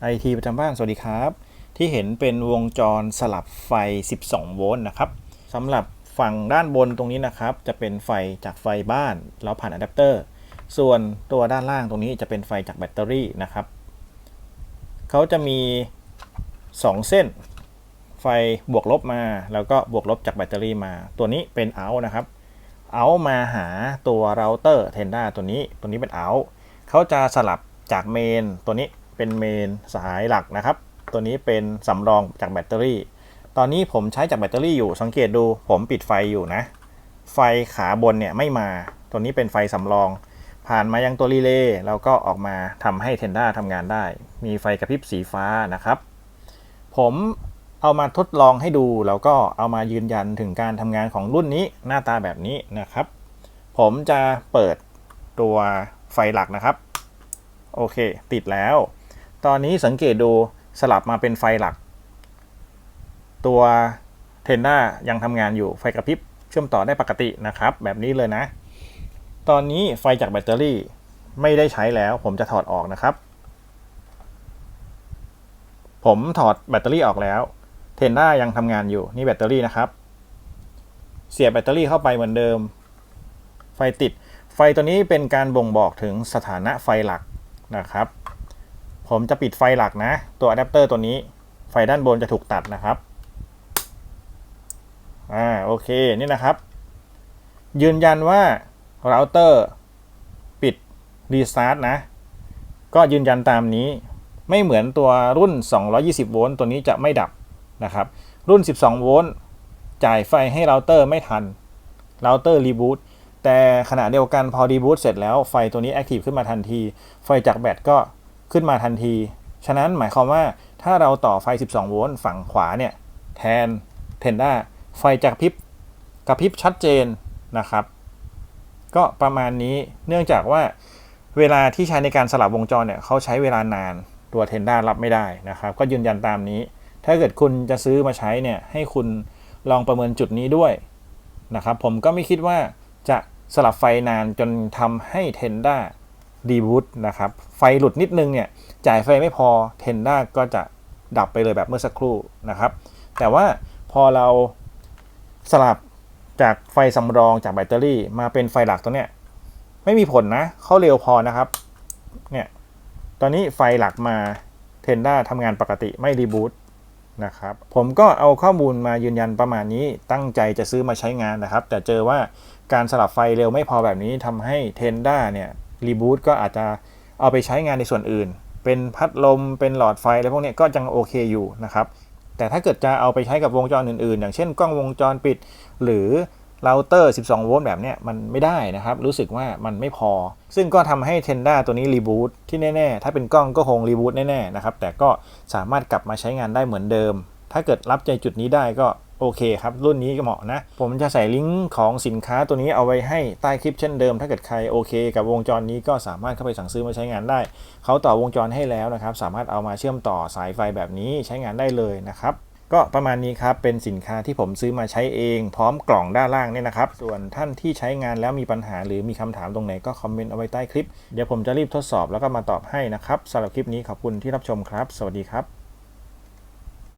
ไอทีประจำบ้าน สวัสดีครับ ที่เห็นเป็นวงจรสลับไฟ 12 โวลต์นะครับสำหรับฝั่งด้านบนตรงนี้นะครับ จะเป็นไฟจากไฟบ้านแล้วผ่านอะแดปเตอร์ ส่วนตัวด้านล่างตรงนี้จะเป็นไฟจากแบตเตอรี่นะครับเขาจะมี 2 เส้น ไฟบวกลบมา แล้วก็บวกลบจากแบตเตอรี่มา ตัวนี้เป็นเอานะครับเอามาหาตัวเราเตอร์เทนด้าตัวนี้ ตัวนี้เป็นเอาเขาจะสลับจากเมนตัวนี้ เป็นเมนสายหลักนะครับ ตัวนี้เป็นสำรองจากแบตเตอรี่ ตอนนี้ผมใช้จากแบตเตอรี่อยู่ สังเกตดูผมปิดไฟอยู่นะ ไฟขาบนเนี่ยไม่มา ตัวนี้เป็นไฟสำรอง ผ่านมายังตัวรีเลย์แล้วก็ออกมาทำให้เทนด้าทำงานได้ มีไฟกระพริบสีฟ้านะครับ ผมเอามาทดลองให้ดู แล้วก็เอามายืนยันถึงการทำงานของรุ่นนี้หน้าตาแบบนี้นะครับ ผมจะเปิดตัวไฟหลักนะครับ โอเค ติดแล้ว ตอนนี้สังเกตดูสลับมาเป็นไฟหลัก ตัวเทนด้ายังทำงานอยู่ไฟกระพริบเชื่อมต่อได้ปกตินะครับ แบบนี้เลยนะ ตอนนี้ไฟจากแบตเตอรี่ไม่ได้ใช้แล้ว ผมจะถอดออกนะครับ ผมถอดแบตเตอรี่ออกแล้ว เทนด้ายังทำงานอยู่นี่แบตเตอรี่นะครับ เสียบแบตเตอรี่เข้าไปเหมือนเดิม ไฟติด ไฟตัวนี้เป็นการบ่งบอกถึงสถานะไฟหลักนะครับ ผมจะปิดไฟหลักนะ ตัวอะแดปเตอร์ตัวนี้ ไฟด้านบนจะถูกตัดนะครับอ่าโอเคนี่นะครับ ยืนยันว่าเราเตอร์ปิดรีสตาร์ทนะ ก็ยืนยันตามนี้ ไม่เหมือนตัวรุ่น 220 โวลต์ตัวนี้จะไม่ดับนะครับ รุ่น 12 โวลต์จ่ายไฟให้เราเตอร์ไม่ทันเราเตอร์รีบูตแต่ขณะเดียวกันพอรีบูตเสร็จแล้วไฟตัวนี้แอคทีฟขึ้นมาทันที ไฟจากแบตก็ ขึ้นมาทันที ฉะนั้นหมายความว่าถ้าเราต่อไฟ 12 โวลต์ฝั่งขวาเนี่ยแทนเทนด้าไฟจากกระพริบกระพริบชัดเจนนะครับ ก็ประมาณนี้เนื่องจากว่าเวลาที่ใช้ในการสลับวงจรเนี่ยเขาใช้เวลานานตัวเทนด้ารับไม่ได้นะครับ ก็ยืนยันตามนี้ ถ้าเกิดคุณจะซื้อมาใช้เนี่ยให้คุณลองประเมินจุดนี้ด้วยนะครับ ผมก็ไม่คิดว่าจะสลับไฟนานจนทำให้เทนด้า ดีบูตนะครับ ไฟหลุดนิดนึงเนี่ย จ่ายไฟไม่พอเทนด้าก็จะดับไปเลยแบบเมื่อสักครู่นะครับ แต่ว่าพอเราสลับจากไฟสำรองจากแบตเตอรี่ มาเป็นไฟหลักตัวเนี้ยไม่มีผลนะเขาเร็วพอนะครับ เนี่ย ตอนนี้ไฟหลักมาเทนด้าทำงานปกติไม่รีบูตนะครับ ผมก็เอาข้อมูลมายืนยันประมาณนี้ตั้งใจจะซื้อมาใช้งานนะครับ แต่เจอว่าการสลับไฟเร็วไม่พอแบบนี้ทำให้เทนด้าเนี่ย รีบูตก็อาจจะเอาไปใช้งานในส่วนอื่น เป็นพัดลมเป็นหลอดไฟอะไรพวกนี้ก็ยังโอเคอยู่นะครับแต่ถ้าเกิดจะเอาไปใช้กับวงจรอื่นๆ อย่างเช่นกล้องวงจรปิด หรือเราเตอร์ 12 โวลต์แบบเนี้ยมันไม่ได้นะครับ รู้สึกว่ามันไม่พอ ซึ่งก็ทำให้เทนด้าตัวนี้รีบูตที่แน่ๆ ถ้าเป็นกล้องก็คงรีบูตแน่ๆนะครับ แต่ก็สามารถกลับมาใช้งานได้เหมือนเดิม ถ้าเกิดรับใจจุดนี้ได้ก็ โอเคครับ รุ่นนี้ก็เหมาะนะ ผมจะใส่ลิงก์ของสินค้าตัวนี้เอาไว้ให้ใต้คลิปเช่นเดิม ถ้าเกิดใครโอเค กับวงจรนี้ก็สามารถเข้าไปสั่งซื้อมาใช้งานได้ เขาต่อวงจรให้แล้วนะครับ สามารถเอามาเชื่อมต่อสายไฟแบบนี้ใช้งานได้เลยนะครับก็ประมาณนี้ครับ เป็นสินค้าที่ผมซื้อมาใช้เอง พร้อมกล่องด้านล่างเนี่ยนะครับ ส่วนท่านที่ใช้งานแล้วมีปัญหาหรือมีคำถามตรงไหนก็คอมเมนต์เอาไว้ใต้คลิป เดี๋ยวผมจะรีบทดสอบแล้วก็มาตอบให้นะครับสำหรับคลิปนี้ขอบคุณที่รับชมครับ สวัสดีครับ